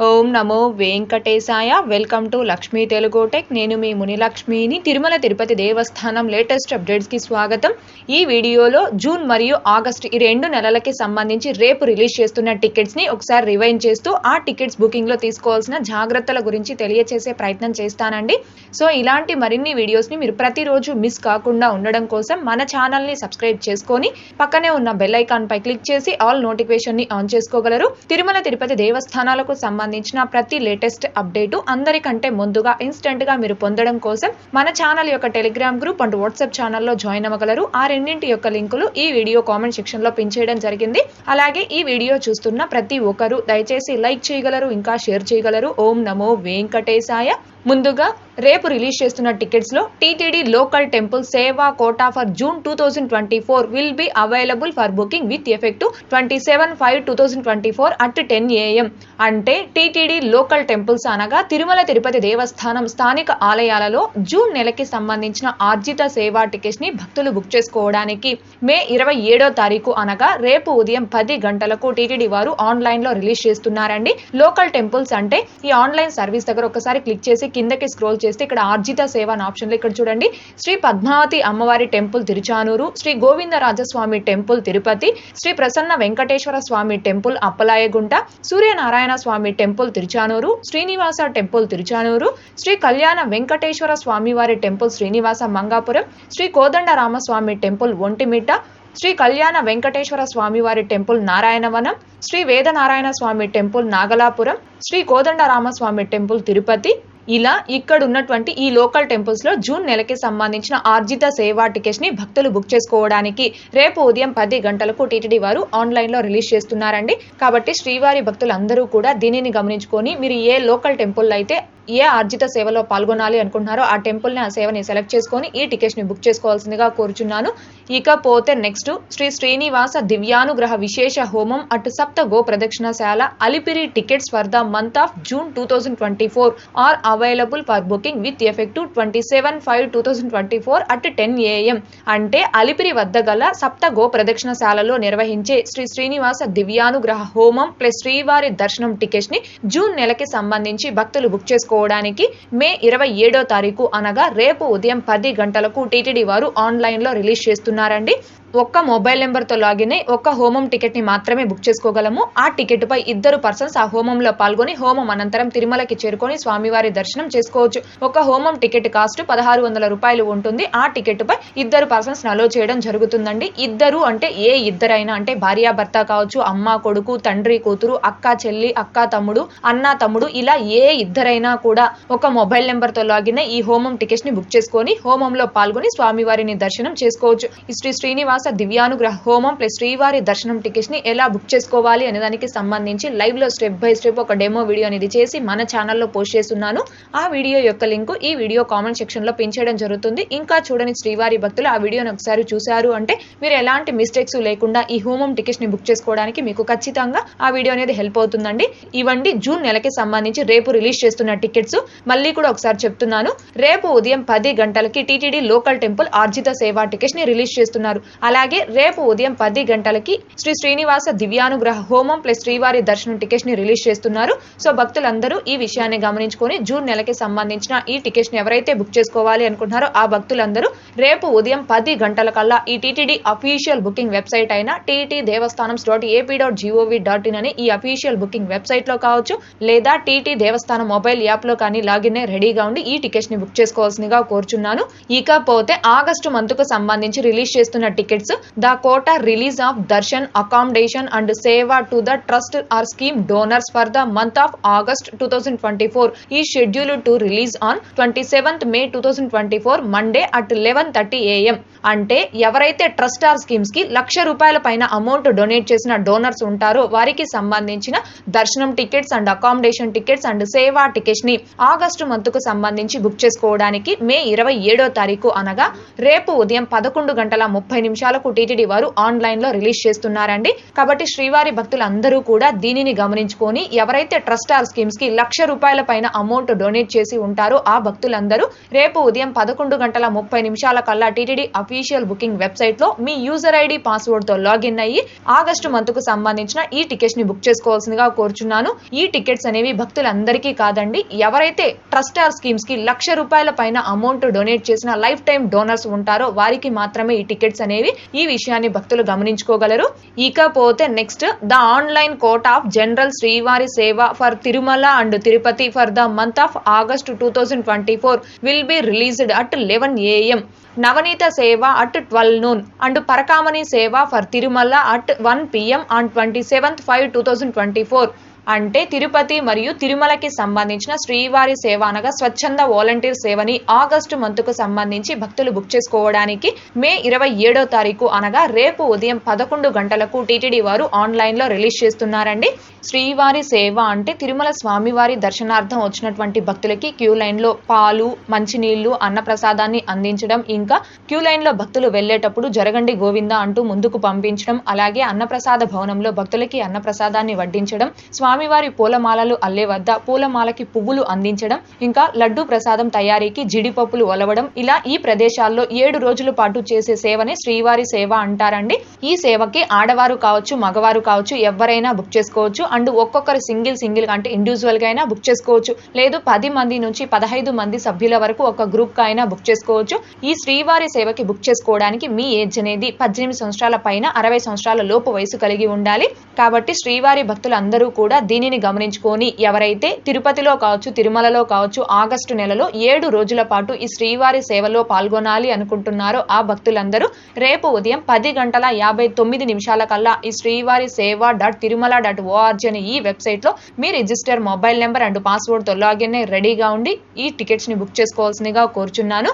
Oh. ఓం నమో వెంకటేశాయ. Welcome to Lakshmi Telugu tech. నేను మీ మునిలక్ష్మిని. తిరుమల తిరుపతి దేవస్థానం లేటెస్ట్ అప్డేట్స్కి స్వాగతం. ఈ వీడియోలో జూన్ మరియు ఆగస్ట్ ఈ రెండు నెలలకి సంబంధించి రేపు రిలీజ్ చేస్తున్న టికెట్స్ని ఒకసారి రివైండ్ చేస్తూ ఆ టికెట్స్ బుకింగ్లో తీసుకోవాల్సిన జాగ్రత్తల గురించి తెలియచేసే ప్రయత్నం చేస్తానండి. సో ఇలాంటి మరిన్ని వీడియోస్ని మీరు ప్రతిరోజు మిస్ కాకుండా ఉండడం కోసం మన ఛానల్ని సబ్స్క్రైబ్ చేసుకొని పక్కనే ఉన్న బెల్ పై క్లిక్ చేసి ఆల్ నోటిఫికేషన్ని ఆన్ చేసుకోగలరు. తిరుమల తిరుపతి దేవస్థానాలకు సంబంధించి వచ్చిన ప్రతి లేటెస్ట్ అప్డేటు అందరికంటే ముందుగా ఇన్స్టెంట్గా మీరు పొందడం కోసం మన ఛానల్ యొక్క టెలిగ్రామ్ గ్రూప్ అండ్ వాట్సాప్ ఛానల్లో జాయిన్ అవ్వగలరు. ఆ రెండింటి యొక్క లింకులు ఈ వీడియో కామెంట్ సెక్షన్లో పిన్ చేయడం జరిగింది. అలాగే ఈ వీడియో చూస్తున్న ప్రతి ఒక్కరూ దయచేసి లైక్ చేయగలరు ఇంకా షేర్ చేయగలరు. ఓం నమో వెంకటేశాయ. ముందుగా రేపు రిలీజ్ చేస్తున్న టికెట్స్లో TTD local temple seva quota for June two thousand twenty four will be available for booking with effect twenty seven five two thousand twenty four at ten AM. అంటే TTD local temples అనగా తిరుమల తిరుపతి దేవస్థానం స్థానిక ఆలయాలలో June నెలకి సంబంధించిన ఆర్జిత సేవా టికెట్స్ని భక్తులు book చేసుకోవడానికి. మే ఇరవై ఏడో తారీఖు అనగా రేపు ఉదయం పది గంటలకు టీటీడీ వారు ఆన్లైన్లో రిలీజ్ చేస్తున్నారండి. లోకల్ టెంపుల్స్ అంటే ఈ ఆన్లైన్ సర్వీస్ దగ్గర ఒకసారి క్లిక్ చేసి కిందకి స్క్రోల్ చేస్తే ఇక్కడ ఆర్జిత సేవ అని ఆప్షన్లో ఇక్కడ చూడండి. శ్రీ పద్మావతి అమ్మవారి temple Tiruchanur Shri Govindarajaswamy temple Tirupati Shri Prasanna Venkateswara Swamy temple Appalayagunta Suryanarayana Swamy temple Tiruchanur Srinivasa temple Tiruchanur Shri Kalyana Venkateswara స్వామివారి టెంపుల్ శ్రీనివాస మంగాపురం శ్రీ కోదండరామస్వామి టెంపుల్ ఒంటిమిట్ట శ్రీ కళ్యాణ వెంకటేశ్వర స్వామివారి temple Narayanavanam Shri Vedanarayana Swamy temple Nagalapuram Shri Kodandaramaswamy temple Tirupati ఇలా ఇక్కడ ఉన్నటువంటి ఈ local టెంపుల్స్లో June నెలకి సంబంధించిన ఆర్జిత సేవా టికెట్స్ని భక్తులు బుక్ చేసుకోవడానికి రేపు ఉదయం పది గంటలకు టీటీడీ వారు ఆన్లైన్లో రిలీజ్ చేస్తున్నారండి. కాబట్టి శ్రీవారి భక్తులందరూ కూడా దీనిని గమనించుకొని మీరు ఏ లోకల్ టెంపుల్ అయితే ఏ ఆర్జిత సేవలో పాల్గొనాలి అనుకుంటున్నారో ఆ టెంపుల్ని ఆ సేవని సెలెక్ట్ చేసుకొని ఈ టికెట్స్ని బుక్ చేసుకోవాల్సిందిగా కోరుచున్నాను. ఇకపోతే నెక్స్ట్ శ్రీ శ్రీనివాస దివ్యానుగ్రహ విశేష హోమం అటు Sapta Go Pradakshinashala Alipiri tickets for the month of June two thousand twenty four are available for booking with effective twenty seven five two thousand twenty four at ten AM అంటే అలిపిరి వద్ద గల సప్త go ప్రదక్షిణశాలలో నిర్వహించే శ్రీ శ్రీనివాస దివ్యానుగ్రహ హోమం plus శ్రీవారి దర్శనం టికెట్స్ని June నెలకి సంబంధించి భక్తులు బుక్ చేసుకోవడానికి మే ఇరవై ఏడో తారీఖు అనగా రేపు ఉదయం పది గంటలకు టీటీడీ వారు ఆన్లైన్లో రిలీజ్ చేస్తున్నారండి. ఒక్క మొబైల్ నెంబర్తో లాగిన్ అయి ఒక్క హోమం టికెట్ని మాత్రమే బుక్ చేసుకోగలము. ఆ టికెట్ పై ఇద్దరు పర్సన్స్ ఆ హోమంలో పాల్గొని హోమం అనంతరం తిరుమలకి చేరుకొని స్వామివారి దర్శనం దర్శనం చేసుకోవచ్చు. ఒక హోమం టికెట్ కాస్ట్ పదహారు వందల రూపాయలు ఉంటుంది. ఆ టికెట్ పై ఇద్దరు పర్సన్స్ నలో చేయడం జరుగుతుందండి. ఇద్దరు అంటే ఏ ఇద్దరైనా అంటే భార్యాభర్త కావచ్చు అమ్మ కొడుకు తండ్రి కూతురు అక్క చెల్లి అక్క తమ్ముడు అన్న తమ్ముడు ఇలా ఏ ఇద్దరైనా కూడా ఒక మొబైల్ నెంబర్తో లాగిన ఈ హోమం టికెట్స్ని బుక్ చేసుకొని హోమంలో పాల్గొని స్వామివారిని దర్శనం చేసుకోవచ్చు. శ్రీ శ్రీనివాస దివ్యానుగ్రహ హోమం ప్లస్ శ్రీవారి దర్శనం టికెట్స్ని ఎలా బుక్ చేసుకోవాలి అనే దానికి సంబంధించి లైవ్లో స్టెప్ బై స్టెప్ ఒక డెమో వీడియో అనేది చేసి మన ఛానల్లో పోస్ట్ చేస్తున్నాను. ఆ వీడియో యొక్క లింక్ ఈ వీడియో కామెంట్ సెక్షన్లో పిన్ చేయడం జరుగుతుంది. ఇంకా చూడని శ్రీవారి భక్తులు ఆ వీడియోని ఒకసారి చూశారు అంటే మీరు ఎలాంటి మిస్టేక్స్ లేకుండా ఈ హోమం టికెట్స్ని బుక్ చేసుకోవడానికి మీకు ఖచ్చితంగా ఆ వీడియో అనేది హెల్ప్ అవుతుందండి. ఇవండి జూన్ నెలకి సంబంధించి రేపు రిలీజ్ చేస్తున్న టికెట్స్. మళ్ళీ కూడా ఒకసారి చెప్తున్నాను. రేపు ఉదయం పది గంటలకి టీటీడీ లోకల్ టెంపుల్ ఆర్జిత సేవా టికెట్స్ని రిలీజ్ చేస్తున్నారు. అలాగే రేపు ఉదయం పది గంటలకి శ్రీ శ్రీనివాస దివ్యానుగ్రహ హోమం ప్లస్ శ్రీవారి దర్శనం టికెట్స్ని రిలీజ్ చేస్తున్నారు. సో భక్తులందరూ ఈ విషయాన్ని గమనించుకొని జూన్ నెలకి సంబంధించిన ఈ టికెట్స్ని ఎవరైతే బుక్ చేసుకోవాలి అనుకుంటున్నారో ఆ భక్తులందరూ రేపు ఉదయం పది గంటల కల్లా ఈ టీటీడీ అఫీషియల్ బుకింగ్ వెబ్సైట్ అయిన TT Devasthanam dot AP dot G O V dot in అని ఈ అఫీషియల్ బుకింగ్ వెబ్సైట్లో కావచ్చు లేదా టీటీ దేవస్థానం మొబైల్ యాప్లో కానీ లాగిన్ రెడీగా ఉండి ఈ టికెట్స్ని బుక్ చేసుకోవాల్సిందిగా కోరుచున్నాను. ఇకపోతే ఆగస్టు మంత్కు సంబంధించి రిలీజ్ చేస్తున్న tickets the quota release of darshan accommodation and seva to the trust or scheme donors for the month of August two thousand twenty four. ఈ schedule to release on twenty seventh May two thousand twenty four Monday at eleven thirty AM అంటే ఎవరైతే trust are స్కీమ్స్కి lakh రూపాయల పైన amount donate చేసిన donors ఉంటారో వారికి సంబంధించిన దర్శనం tickets and accommodation tickets and seva టికెట్స్ని August మంత్కు సంబంధించి బుక్ చేసుకోవడానికి మే ఇరవై ఏడో తారీఖు అనగా రేపు ఉదయం పదకొండు గంటల ముప్పై నిమిషాలకు టీటీడీ వారు ఆన్లైన్లో రిలీజ్ చేస్తున్నారండి. కాబట్టి శ్రీవారి భక్తులు అందరూ కూడా దీనిని గమనించుకొని ఎవరైతే ట్రస్ట్ ఆర్ స్కీమ్స్కి లక్ష రూపాయల పైన అమౌంట్ డొనేట్ చేసి ఉంటారో. ఆ భక్తులందరూ రేపు ఉదయం పదకొండు గంటల ముప్పై నిమిషాల కల్లా టీటీడీ అఫీషియల్ బుకింగ్ వెబ్సైట్లో మీ యూజర్ ఐడి పాస్వర్డ్తో లాగిన్ అయ్యి ఆగస్టు మంత్కు సంబంధించిన ఈ టికెట్స్ని బుక్ చేసుకోవాల్సిందిగా కోరుచున్నాను. ఈ టికెట్స్ అనేవి భక్తులందరికీ కాదండి ఎవరైతే ట్రస్ట్ ఆర్ స్కీమ్స్కి లక్ష రూపాయల పైన అమౌంట్ డొనేట్ చేసిన లైఫ్ టైం డోనర్స్ ఉంటారో వారికి మాత్రమే ఈ టికెట్స్ అనేవి ఈ విషయాన్ని భక్తులు గమనించుకోగలరు. ఇకపోతే next the online quota of general శ్రీవారి seva for Tirumala and Tirupati for the month of of August two thousand twenty four will be released at eleven AM Navaneetha seva at twelve noon and Parakamani seva for Tirumala at one PM on twenty seventh five two thousand twenty four అంటే తిరుపతి మరియు తిరుమలకి సంబంధించిన శ్రీవారి సేవ అనగా స్వచ్ఛంద volunteer సేవని August మంత్కు సంబంధించి భక్తులు బుక్ చేసుకోవడానికి మే ఇరవై ఏడో తారీఖు అనగా రేపు ఉదయం పదకొండు గంటలకు టీటీడీ వారు ఆన్లైన్లో రిలీజ్ చేస్తున్నారండి. శ్రీవారి సేవ అంటే తిరుమల స్వామివారి దర్శనార్థం వచ్చినటువంటి భక్తులకి క్యూ లైన్లో పాలు మంచినీళ్ళు అన్నప్రసాదాన్ని అందించడం ఇంకా క్యూ లైన్లో భక్తులు వెళ్ళేటప్పుడు జరగండి గోవింద అంటూ ముందుకు పంపించడం అలాగే అన్నప్రసాద భవనంలో భక్తులకి అన్నప్రసాదాన్ని వడ్డించడం స్వామివారి పూలమాలలు అల్లే వద్ద పూలమాలకి పువ్వులు అందించడం ఇంకా లడ్డు ప్రసాదం తయారీకి జిడిపప్పులు ఒలవడం ఇలా ఈ ప్రదేశాల్లో ఏడు రోజుల పాటు చేసే సేవనే శ్రీవారి సేవ అంటారండి. ఈ సేవకి ఆడవారు కావచ్చు మగవారు కావచ్చు ఎవరైనా బుక్ చేసుకోవచ్చు. అండ్ ఒక్కొక్కరు సింగిల్ సింగిల్ అంటే ఇండివిజువల్గా అయినా బుక్ చేసుకోవచ్చు. లేదు పది మంది నుంచి పదహైదు మంది సభ్యుల వరకు ఒక గ్రూప్గా అయినా బుక్ చేసుకోవచ్చు. ఈ శ్రీవారి సేవకి బుక్ చేసుకోవడానికి మీ ఏజ్ అనేది పద్దెనిమిది సంవత్సరాల పైన అరవై సంవత్సరాల లోపు వయసు కలిగి ఉండాలి. కాబట్టి శ్రీవారి భక్తులు అందరూ కూడా దీనిని గమనించుకొని ఎవరైతే తిరుపతిలో కావచ్చు తిరుమలలో కావచ్చు ఆగస్టు నెలలో ఏడు రోజుల పాటు ఈ శ్రీవారి సేవలో పాల్గొనాలి అనుకుంటున్నారో ఆ భక్తులందరూ రేపు ఉదయం పది గంటల యాభై తొమ్మిది నిమిషాల కల్లా ఈ శ్రీవారి seva dot Tirumala dot ORG అనే ఈ వెబ్సైట్లో మీ రిజిస్టర్ మొబైల్ నెంబర్ అండ్ పాస్వర్డ్తో లాగిన్ రెడీగా ఉండి ఈ టికెట్స్ని బుక్ చేసుకోవాల్సిందిగా కోరుచున్నాను.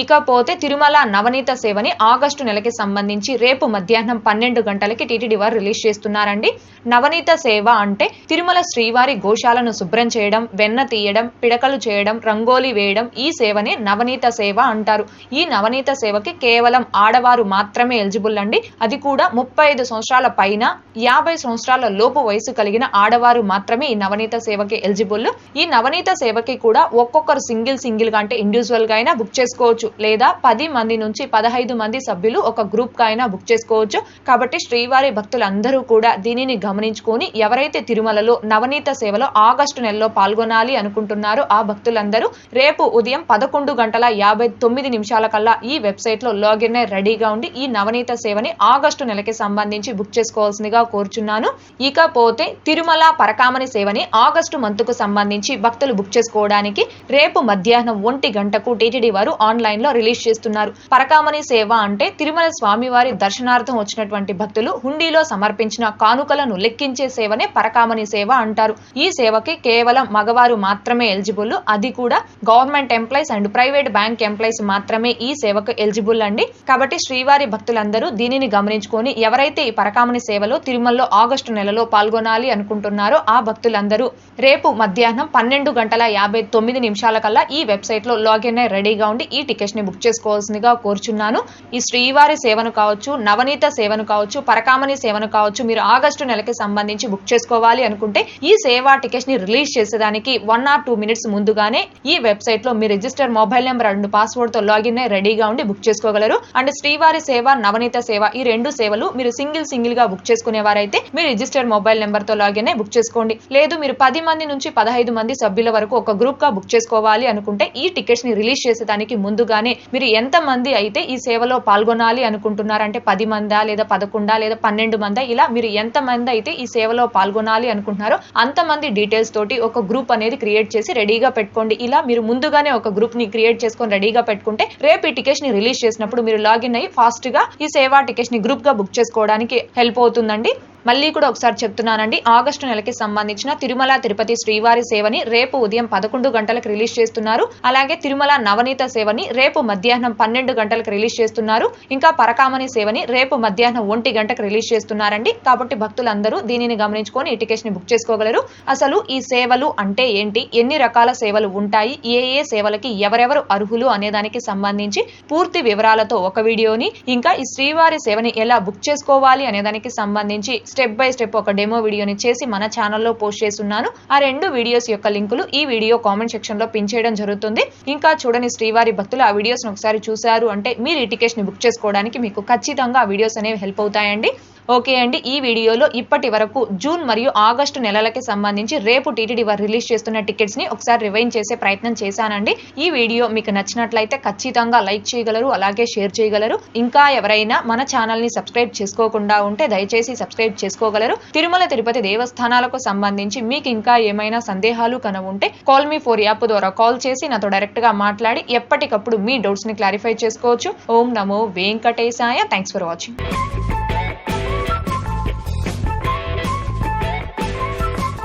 ఇకపోతే తిరుమల నవనీత సేవని ఆగస్టు నెలకి సంబంధించి రేపు మధ్యాహ్నం పన్నెండు గంటలకి టీటీడీ వారు రిలీజ్ చేస్తున్నారండి. నవనీత సేవ అంటే తిరుమల శ్రీవారి గోశాలను శుభ్రం చేయడం వెన్న తీయడం పిడకలు చేయడం రంగోలి వేయడం ఈ సేవనే నవనీత సేవ అంటారు. ఈ నవనీత సేవకి కేవలం ఆడవారు మాత్రమే ఎలిజిబుల్ అండి. అది కూడా ముప్పై ఐదు సంవత్సరాల పైన యాభై సంవత్సరాల లోపు వయసు కలిగిన ఆడవారు మాత్రమే ఈ నవనీత సేవకి ఎలిజిబుల్. ఈ నవనీత సేవకి కూడా ఒక్కొక్కరు సింగిల్ సింగిల్గా అంటే ఇండివిజువల్గా అయినా బుక్ చేసుకోవచ్చు. లేదా పది మంది నుంచి పదహైదు మంది సభ్యులు ఒక గ్రూప్ అయినా బుక్ చేసుకోవచ్చు. కాబట్టి శ్రీవారి భక్తులందరూ కూడా దీనిని గమనించుకొని ఎవరైతే తిరుమలలో నవనీత సేవలో ఆగస్టు నెలలో పాల్గొనాలి అనుకుంటున్నారో ఆ భక్తులందరూ రేపు ఉదయం పదకొండు గంటల యాభై తొమ్మిది నిమిషాల కల్లా ఈ వెబ్సైట్లో లాగిన్ అయి రెడీగా ఉండి ఈ నవనీత సేవని ఆగస్టు నెలకి సంబంధించి బుక్ చేసుకోవాల్సిందిగా కోరుచున్నాను. ఇకపోతే తిరుమల పరకామణి సేవని ఆగస్టు మంత్కు సంబంధించి భక్తులు బుక్ చేసుకోవడానికి రేపు మధ్యాహ్నం ఒంటి గంటకు టీటీడీ వారు ఆన్లైన్ లో రిలీజ్ చేస్తున్నారు. పరకామణి సేవ అంటే తిరుమల స్వామివారి దర్శనార్థం వచ్చినటువంటి భక్తులు హుండీలో సమర్పించిన కానుకలను లెక్కించే సేవనే పరకామణి సేవ అంటారు. ఈ సేవకి కేవలం మగవారు మాత్రమే ఎలిజిబుల్ అది కూడా government employees and private bank employees మాత్రమే ఈ సేవకు ఎలిజిబుల్ అండి. కాబట్టి శ్రీవారి భక్తులందరూ దీనిని గమనించుకొని ఎవరైతే ఈ పరకామణి సేవలో తిరుమలలో ఆగస్టు నెలలో పాల్గొనాలి అనుకుంటున్నారో ఆ భక్తులందరూ రేపు మధ్యాహ్నం పన్నెండు గంటల యాభై తొమ్మిది నిమిషాల కల్లా ఈ వెబ్సైట్లో లాగిన్ అయి రెడీగా ఉండి ఈ టికెట్ ని బుక్ చేసుకోవాల్సిందిగా కోరుచున్నాను. ఈ శ్రీవారి సేవను కావచ్చు నవనీత సేవను కావచ్చు పరకామణి సేవను కావచ్చు మీరు ఆగస్టు నెలకి సంబంధించి బుక్ చేసుకోవాలి అనుకుంటే ఈ సేవా టికెట్ని రిలీజ్ చేసేదానికి వన్ ఆర్ టూ మినిట్స్ ముందుగానే ఈ వెబ్సైట్లో మీ రిజిస్టర్ మొబైల్ నెంబర్ అండ్ పాస్వర్డ్తో లాగిన్ అయి రెడీగా ఉండి బుక్ చేసుకోగలరు. అండ్ శ్రీవారి సేవ నవనీత సేవ ఈ రెండు సేవలు మీరు సింగిల్ సింగిల్గా బుక్ చేసుకునేవారైతే మీ రిజిస్టర్ మొబైల్ నెంబర్తో లాగిన్ అయి బుక్ చేసుకోండి. లేదు మీరు పది మంది నుంచి పదహైదు మంది సభ్యుల వరకు ఒక గ్రూప్గా బుక్ చేసుకోవాలి అనుకుంటే ఈ టికెట్స్ని రిలీజ్ చేసేదానికి ముందుగా ముందుగానే మీరు ఎంతమంది అయితే ఈ సేవలో పాల్గొనాలి అనుకుంటున్నారంటే పది మందా లేదా పదకొండా లేదా పన్నెండు మందా? ఇలా మీరు ఎంతమంది అయితే ఈ సేవలో పాల్గొనాలి అనుకుంటున్నారో అంతమంది డీటెయిల్స్ తోటి ఒక గ్రూప్ అనేది క్రియేట్ చేసి రెడీగా పెట్టుకోండి. ఇలా మీరు ముందుగానే ఒక గ్రూప్ని క్రియేట్ చేసుకొని రెడీగా పెట్టుకుంటే రేపు ఈ టికెట్స్ని రిలీజ్ చేసినప్పుడు మీరు లాగిన్ అయ్యి ఫాస్ట్గా ఈ సేవా టికెట్స్ని గ్రూప్గా బుక్ చేసుకోవడానికి హెల్ప్ అవుతుందండి. మళ్ళీ కూడా ఒకసారి చెప్తున్నానండి. ఆగస్టు నెలకి సంబంధించిన తిరుమల తిరుపతి శ్రీవారి సేవని రేపు ఉదయం పదకొండు గంటలకు రిలీజ్ చేస్తున్నారు. అలాగే తిరుమల నవనీత సేవని రేపు మధ్యాహ్నం పన్నెండు గంటలకు రిలీజ్ చేస్తున్నారు. ఇంకా పరకామణి సేవని రేపు మధ్యాహ్నం ఒంటి గంటకు రిలీజ్ చేస్తున్నారండి. కాబట్టి భక్తులందరూ దీనిని గమనించుకొని ఈ టికెట్స్ని బుక్ చేసుకోగలరు. అసలు ఈ సేవలు అంటే ఏంటి? ఎన్ని రకాల సేవలు ఉంటాయి? ఏ ఏ సేవలకి ఎవరెవరు అర్హులు అనేదానికి సంబంధించి పూర్తి వివరాలతో ఒక వీడియోని ఇంకా ఈ శ్రీవారి సేవని ఎలా బుక్ చేసుకోవాలి అనేదానికి సంబంధించి స్టెప్ బై స్టెప్ ఒక డెమో వీడియోని చేసి మన ఛానల్లో పోస్ట్ చేస్తున్నాను. ఆ రెండు వీడియోస్ యొక్క లింకులు ఈ వీడియో కామెంట్ సెక్షన్లో పిన్ చేయడం జరుగుతుంది. ఇంకా చూడని శ్రీవారి భక్తులు ఆ వీడియోస్ ఒకసారి చూశారు అంటే మీరు ఈ టికెట్స్ని బుక్ చేసుకోవడానికి మీకు ఖచ్చితంగా ఆ వీడియోస్ అనేవి హెల్ప్ అవుతాయండి. ఓకే అండి ఈ వీడియోలో ఇప్పటి వరకు జూన్ మరియు ఆగస్టు నెలలకి సంబంధించి రేపు టీటీడీ వారు రిలీజ్ చేస్తున్న టికెట్స్ని ఒకసారి రివైన్ చేసే ప్రయత్నం చేశానండి. ఈ వీడియో మీకు నచ్చినట్లయితే ఖచ్చితంగా లైక్ చేయగలరు అలాగే షేర్ చేయగలరు. ఇంకా ఎవరైనా మన ఛానల్ని సబ్స్క్రైబ్ చేసుకోకుండా ఉంటే దయచేసి సబ్స్క్రైబ్ చేసుకోగలరు. తిరుమల తిరుపతి దేవస్థానాలకు సంబంధించి మీకు ఇంకా ఏమైనా సందేహాలు కన ఉంటే కాల్ మీ ఫోర్ యాప్ ద్వారా కాల్ చేసి నాతో డైరెక్ట్గా మాట్లాడి ఎప్పటికప్పుడు మీ డౌట్స్ని క్లారిఫై చేసుకోవచ్చు. ఓం నమో వెంకటేశాయ. Thanks for watching